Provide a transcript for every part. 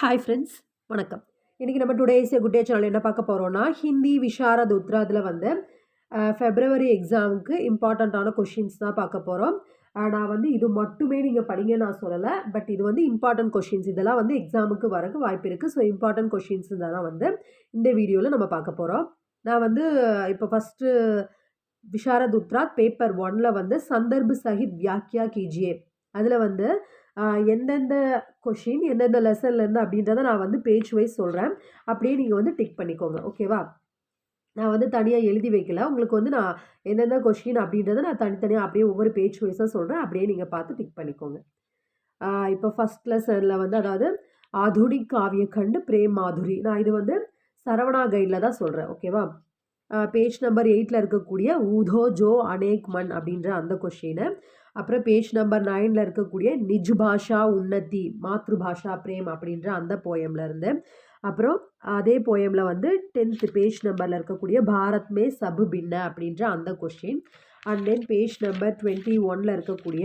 Hi friends வணக்கம். இன்றைக்கி நம்ம டுடேஸ் குட் டே சேனல் என்ன பார்க்க போகிறோம்னா ஹிந்தி விஷாரத் உத்ராதில் வந்து ஃபெப்ரவரி எக்ஸாமுக்கு இம்பார்ட்டண்ட்டான கொஷின்ஸ் தான் பார்க்க போகிறோம் நான் வந்து இது மட்டுமே நீங்கள் படிங்க நான் சொல்லலை பட் இது வந்து இம்பார்ட்டன்ட் கொஷின்ஸ் இதெல்லாம் வந்து எக்ஸாமுக்கு வரக்கு வாய்ப்பு இருக்குது ஸோ இம்பார்ட்டன்ட் கொஷின்ஸ் தான் வந்து இந்த வீடியோவில் நம்ம பார்க்க போகிறோம் நான் வந்து இப்போ ஃபஸ்ட்டு விஷாரத் உத்ராத் பேப்பர் ஒனில் வந்து சந்தர்ப் சஹித் வியாக்கியா கீஜியே அதில் வந்து எந்தெந்த கொஷின் எந்தெந்த லெசன்லேருந்து அப்படின்றத நான் வந்து பேஜ் வைஸ் சொல்கிறேன் அப்படியே நீங்கள் வந்து டிக் பண்ணிக்கோங்க. ஓகேவா நான் வந்து தனியாக எழுதி வைக்கல. உங்களுக்கு வந்து நான் எந்தெந்த கொஷின் அப்படின்றத நான் தனித்தனியாக அப்படியே ஒவ்வொரு பேஜ் வைஸாக சொல்கிறேன் அப்படியே நீங்கள் பார்த்து டிக் பண்ணிக்கோங்க. இப்போ ஃபஸ்ட் லெசனில் வந்து அதாவது ஆதுனிக் காவிய கண்டு பிரேம் மாதுரி. நான் இது வந்து சரவணா கைடில் தான் சொல்கிறேன் ஓகேவா பேஜ் நம்பர் எயிட்டில் இருக்கக்கூடிய ஊதோ ஜோ அனேக் மண் அப்படின்ற அந்த கொஷினை அப்புறம் பேஜ் நம்பர் நைனில் இருக்கக்கூடிய நிஜ் பாஷா உன்னதி மாத்ரு பாஷா பிரேம் அப்படின்ற அந்த போயம்ல இருந்து. அப்புறம் அதே போயமில் வந்து டென்த்து பேஜ் நம்பரில் இருக்கக்கூடிய பாரத் மே சபு பின்ன அப்படின்ற அந்த question and then page number twenty ஒனில் இருக்கக்கூடிய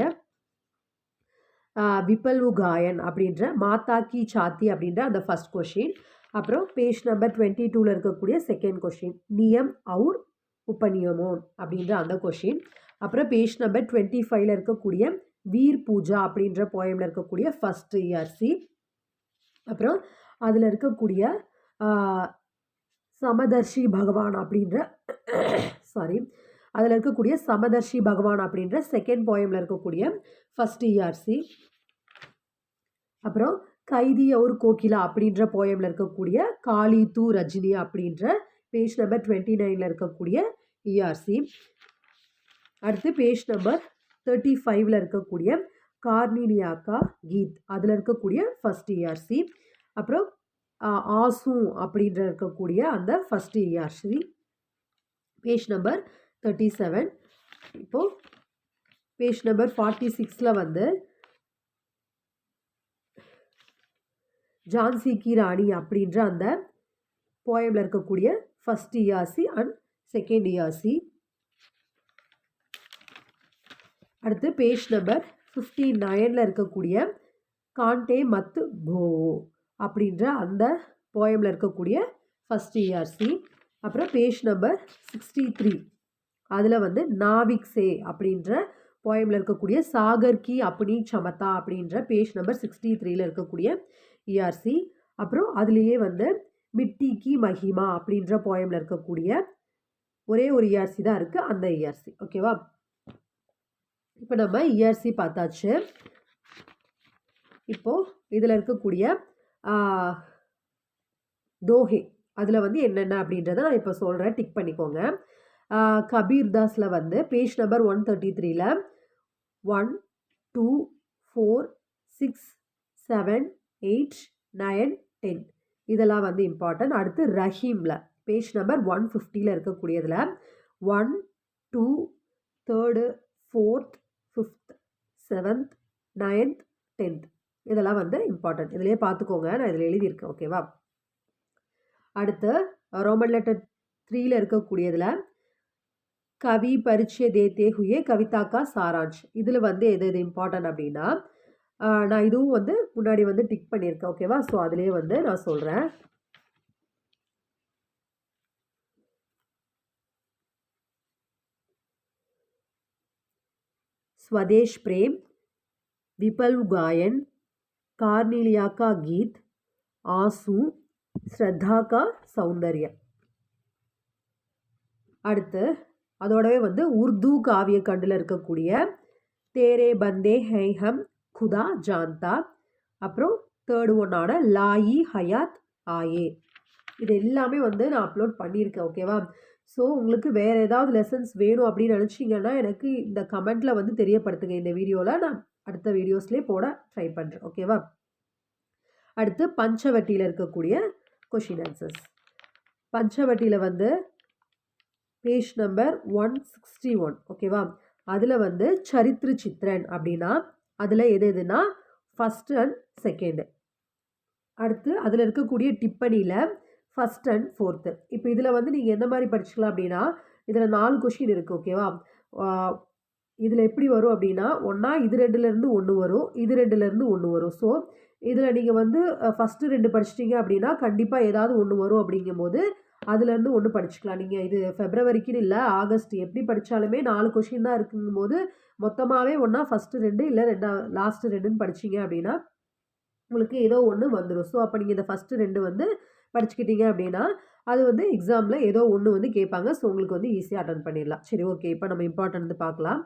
விபல்வு காயன் அப்படின்ற மாதா கி சாத்தி அப்படின்ற அந்த ஃபஸ்ட் கொஷின் அப்புறம் பேஜ் நம்பர் டுவெண்ட்டி டூவில் இருக்கக்கூடிய செகண்ட் கொஷின் நியம் அவுர் உபநியமோன் அப்படின்ற அந்த கொஷின் அப்புறம் பேஜ் நம்பர் டுவெண்ட்டி ஃபைவ்ல இருக்கக்கூடிய வீர் பூஜா அப்படின்ற போயமில் இருக்கக்கூடிய ஃபஸ்ட் இஆர்சி அப்புறம் அதில் இருக்கக்கூடிய சமதர்ஷி பகவான் அப்படின்ற சாரி அதில் இருக்கக்கூடிய சமதர்ஷி பகவான் அப்படின்ற செகண்ட் போயமில் இருக்கக்கூடிய ஃபஸ்ட் இஆர்சி அப்புறம் கைதி ஒரு கோகிலா அப்படின்ற போயமில் இருக்கக்கூடிய காளி தூ ரஜினி அப்படின்ற பேஜ் நம்பர் டுவெண்ட்டி நைனில் இருக்கக்கூடிய இஆர்சி அடுத்து பேஜ் நம்பர் தேர்ட்டி ஃபைவ்ல இருக்கக்கூடிய கார்னிலியாக்கா கீத். அதில் இருக்கக்கூடிய ஃபஸ்ட் இஆர்சி அப்புறம் ஆசு அப்படின்ற இருக்கக்கூடிய அந்த ஃபஸ்ட் இஆர்சி பேஜ் நம்பர் தேர்ட்டி செவன் இப்போது பேஜ் நம்பர் ஃபார்ட்டி சிக்ஸில் வந்து ஜான்சி கி ராணி அப்படின்ற அந்த போயமில் இருக்கக்கூடிய ஃபஸ்ட் இஆர்சி அண்ட் செகண்ட் இஆர்சி அடுத்து பேஜ் நம்பர் ஃபிஃப்டி நைனில் இருக்கக்கூடிய காண்டே மத்து போ அப்படின்ற அந்த போயமில் இருக்கக்கூடிய ஃபஸ்ட் இஆர்சி அப்புறம் பேஜ் நம்பர் சிக்ஸ்டி த்ரீ அதில் வந்து நாவிக் சே அப்படின்ற போயமில் இருக்கக்கூடிய சாகர் கி அப்படி சமதா அப்படின்ற பேஜ் நம்பர் சிக்ஸ்டி த்ரீயில் இருக்கக்கூடிய இஆர்சி அப்புறம் அதுலேயே வந்து மிட்டி கி மஹிமா அப்படின்ற போயமில் இருக்கக்கூடிய ஒரே ஒரு இஆர்சி தான் இருக்குது அந்த இஆர்சி ஓகேவா இப்போ நம்ம இஆர்சி பார்த்தாச்சு. இப்போது இதில் இருக்கக்கூடிய தோஹே. அதில் வந்து என்னென்ன அப்படின்றத நான் இப்போ சொல்கிறேன் டிக் பண்ணிக்கோங்க. கபீர் தாஸில் வந்து பேஜ் நம்பர் ஒன் தேர்ட்டி த்ரீல one two four six seven eight nine ten இதெல்லாம் வந்து இம்பார்ட்டன்ட் அடுத்து ரஹீமில் பேஜ் நம்பர் ஒன் ஃபிஃப்டியில் இருக்கக்கூடியதில் one two third fourth seventh ninth tenth இதெல்லாம் வந்து இம்பார்ட்டன்ட் இதுலேயே பார்த்துக்கோங்க. நான் இதில் எழுதியிருக்கேன். ஓகேவா அடுத்து ரோமன் லெட்டர் த்ரீயில் இருக்கக்கூடியதில் கவி பரிச்சய தேத்தே ஹுயே கவிதாக்கா சாராஞ்ச். இதில் வந்து எது எது இம்பார்ட்டன்ட் அப்படின்னா நான் இதுவும் வந்து முன்னாடி வந்து டிக் பண்ணியிருக்கேன். ஓகேவா ஸோ அதுலேயே வந்து நான் சொல்கிறேன் ஸ்வதேஷ் பிரேம் விபல் காயன் கார்னிலியாக்கா கீத் ஆசு ఆసు சௌந்தர்யா. அடுத்து அதோடவே வந்து உருது காவிய கண்டில் இருக்கக்கூடிய தேரே பந்தே ஹெய்ஹம் குதா ஜான்தா அப்புறம் தேர்டு ஒன்னான லாயி ஹயாத் ஆயே. இது எல்லாமே வந்து நான் அப்லோட் பண்ணியிருக்கேன் ஓகேவா ஸோ உங்களுக்கு வேறு ஏதாவது லெசன்ஸ் வேணும் அப்படின்னு நினச்சிங்கன்னா எனக்கு இந்த கமெண்ட்டில் வந்து தெரியப்படுத்துங்க இந்த வீடியோவில் நான் அடுத்த வீடியோஸ்லேயே போட ட்ரை பண்ணுறேன் ஓகேவா அடுத்து பஞ்சவட்டியில் இருக்கக்கூடிய கொஷின் ஆன்சர்ஸ் பஞ்சவட்டியில் வந்து page number one sixty one ஓகேவா அதில் வந்து சரித்திரு சித்ரன் அப்படின்னா அதில் எது எதுனா ஃபஸ்ட்டு அண்ட் செகண்டு அடுத்து அதில் இருக்கக்கூடிய டிப்பணியில் ஃபஸ்ட் அண்ட் ஃபோர்த்து இப்போ இதில் வந்து நீங்கள் எந்த மாதிரி படிச்சுக்கலாம் அப்படின்னா இதில் நாலு கொஷின் இருக்குது ஓகேவா இதில் எப்படி வரும் அப்படின்னா ஒன்றா இது ரெண்டுலேருந்து ஒன்று வரும் இது ரெண்டுலேருந்து ஒன்று வரும். ஸோ இதில் நீங்கள் வந்து ஃபஸ்ட்டு ரெண்டு படிச்சிட்டிங்க அப்படின்னா கண்டிப்பாக ஏதாவது ஒன்று வரும் அப்படிங்கும்போது அதுலேருந்து ஒன்று படிச்சுக்கலாம். நீங்கள் இது ஃபெப்ரவரிக்குன்னு இல்லை ஆகஸ்ட் எப்படி படித்தாலுமே நாலு கொஷின் தான் இருக்குங்கும்போது மொத்தமாகவே ஒன்றா ஃபஸ்ட்டு ரெண்டு இல்லை ரெண்டா லாஸ்ட்டு ரெண்டுன்னு படிச்சிங்க அப்படின்னா உங்களுக்கு ஏதோ ஒன்று வந்துடும் ஸோ அப்போ நீங்கள் இந்த ஃபஸ்ட்டு ரெண்டு வந்து படிச்சுக்கிட்டீங்க அப்படின்னா அது வந்து எக்ஸாமில் ஏதோ ஒன்று வந்து கேட்பாங்க. ஸோ உங்களுக்கு வந்து ஈஸியாக அட்டன் பண்ணிடலாம். சரி ஓகே இப்போ நம்ம இம்பார்ட்டன்ட் வந்து பார்க்கலாம்.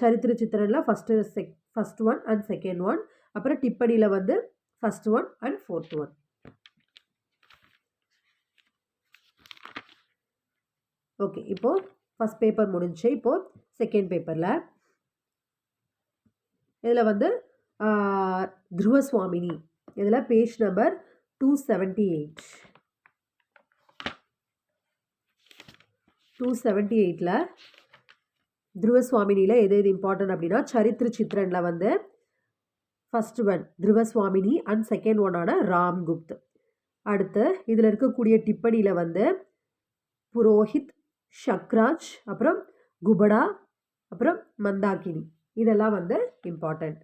சரித்திர சித்திரனில் first check first one and second one அப்புறம் டிப்பனியில் வந்து first one and fourth one okay இப்போது ஃபஸ்ட் பேப்பர் முடிஞ்சு இப்போது செகண்ட் பேப்பரில் இதில் வந்து துருவசுவாமினி இதில் page number two seventy eight two seventy எயிட்டில் துருவசுவாமினியில் எது எது இம்பார்ட்டன்ட் அப்படின்னா சரித்திர சித்திரனில் வந்து first one Dhruvaswamini and second ஒன்னான Ramgupt அடுத்து இதில் இருக்கக்கூடிய டிப்பணியில் வந்து புரோஹித் ஷக்ராஜ் அப்புறம் குபடா அப்புறம் மந்தாகினி. இதெல்லாம் வந்து இம்பார்ட்டண்ட்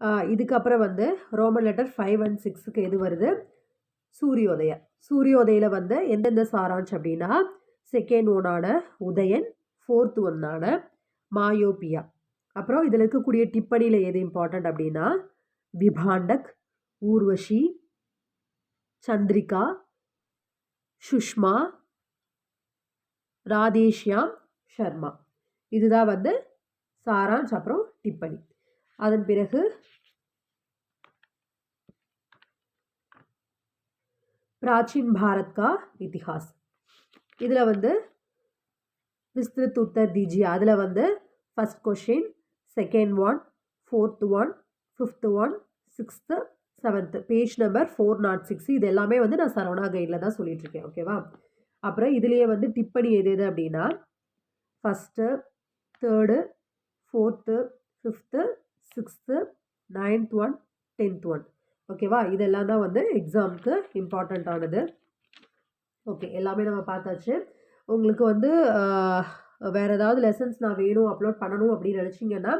இதுக்கப்புறம் வந்து ரோமன் லெட்டர் ஃபைவ் அண்ட் சிக்ஸுக்கு எது வருது? சூரியோதய. சூரியோதயில் வந்து எந்தெந்த சாராஞ்ச் அப்படின்னா செகண்ட் ஒன்னான உதயன் ஃபோர்த் ஒன்னான மாயோபியா அப்புறம் இதில் இருக்கக்கூடிய டிப்பணியில் எது இம்பார்ட்டண்ட் அப்படின்னா விபாண்டக் ஊர்வஷி சந்திரிகா சுஷ்மா ராதேஷ்யாம் ஷர்மா. இதுதான் வந்து சாராஞ்ச் அப்புறம் டிப்பணி அதன் பிறகு பிராச்சீன் பாரத் கா இத்திஹாஸ். இதில் வந்து விஸ்திருத் உத்தர் தீஜியா அதில் வந்து first question second one fourth one fifth one sixth seventh page number four nought six இது எல்லாமே வந்து நான் சரவணா கைடில் தான் சொல்லிகிட்ருக்கேன் ஓகேவா அப்புறம் இதுலேயே வந்து டிப்பணி எது எது அப்படின்னா first third fourth fifth sixth ninth one tenth one ஓகேவா இதெல்லாம் தான் வந்து எக்ஸாமுக்கு இம்பார்ட்டண்ட்டானது ஓகே எல்லாமே நம்ம பார்த்தாச்சு. உங்களுக்கு வந்து வேறு ஏதாவது லெசன்ஸ் நான் வேணும் அப்லோட் பண்ணணும் அப்படின்னு நினச்சிங்கன்னா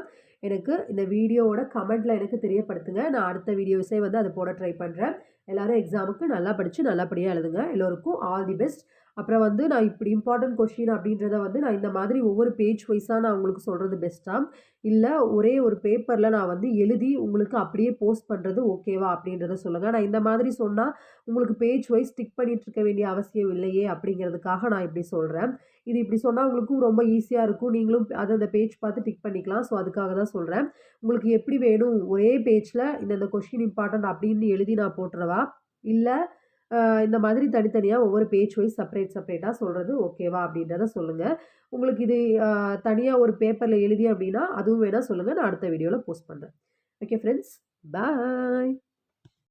எனக்கு இந்த வீடியோவோட கமெண்ட்டில் எனக்கு தெரியப்படுத்துங்க. நான் அடுத்த வீடியோஸே வந்து அதை போட ட்ரை பண்ணுறேன் எல்லோரும் எக்ஸாமுக்கு நல்லா படித்து நல்லபடியாக எழுதுங்க. எல்லோருக்கும் ஆல் தி பெஸ்ட் அப்புறம் வந்து நான் இப்படி இம்பார்ட்டன்ட் கொஷின் அப்படின்றத வந்து நான் இந்த மாதிரி ஒவ்வொரு பேஜ் வைஸாக நான் உங்களுக்கு சொல்கிறது பெஸ்ட்டாக இல்லை ஒரே ஒரு பேப்பரில் நான் வந்து எழுதி உங்களுக்கு அப்படியே போஸ்ட் பண்ணுறது ஓகேவா அப்படின்றத சொல்லுங்கள் நான் இந்த மாதிரி சொன்னால் உங்களுக்கு பேஜ் வைஸ் ஸ்டிக் பண்ணிகிட்டு இருக்க வேண்டிய அவசியம் இல்லையே அப்படிங்கிறதுக்காக நான் இப்படி சொல்கிறேன் இது இப்படி சொன்னால் உங்களுக்கும் ரொம்ப ஈஸியாக இருக்கும். நீங்களும் அதை அந்த பேஜ் பார்த்து டிக் பண்ணிக்கலாம். ஸோ அதுக்காக தான் சொல்கிறேன் உங்களுக்கு எப்படி வேணும்? ஒரே பேஜில் இந்தந்த கொஷின் இம்பார்ட்டன்ட் அப்படின்னு எழுதி நான் போட்டுறவா? இல்லை இந்த மாதிரி தனித்தனியாக ஒவ்வொரு பேஜ் வைஸ் செப்பரேட் செப்பரேட்டாக சொல்கிறது ஓகேவா அப்படின்றத சொல்லுங்கள் உங்களுக்கு இது தனியாக ஒரு பேப்பரில் எழுதி அப்படின்னா அதுவும் வேணால் சொல்லுங்கள் நான் அடுத்த வீடியோவில் போஸ்ட் பண்ணுறேன் ஓகே ஃப்ரெண்ட்ஸ் பாய்